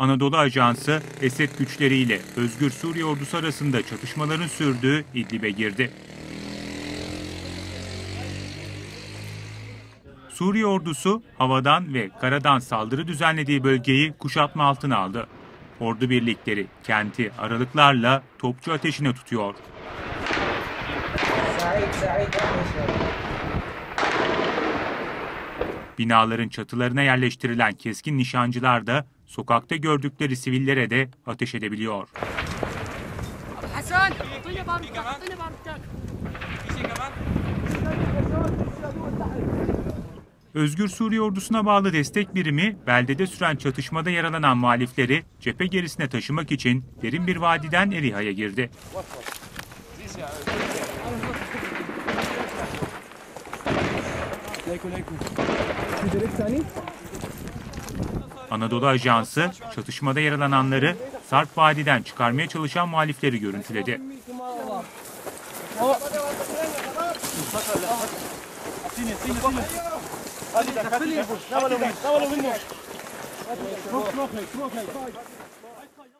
Anadolu Ajansı, Esed güçleriyle Özgür Suriye ordusu arasında çatışmaların sürdüğü İdlib'e girdi. Suriye ordusu havadan ve karadan saldırı düzenlediği bölgeyi kuşatma altına aldı. Ordu birlikleri kenti aralıklarla topçu ateşine tutuyor. Binaların çatılarına yerleştirilen keskin nişancılar da sokakta gördükleri sivillere de ateş edebiliyor. Hasan! Özgür Suriye ordusuna bağlı destek birimi beldede süren çatışmada yaralanan muhalifleri cephe gerisine taşımak için derin bir vadiden Eriha'ya girdi. Anadolu Ajansı çatışmada yaralananları Sarp Vadi'den çıkarmaya çalışan muhalifleri görüntüledi.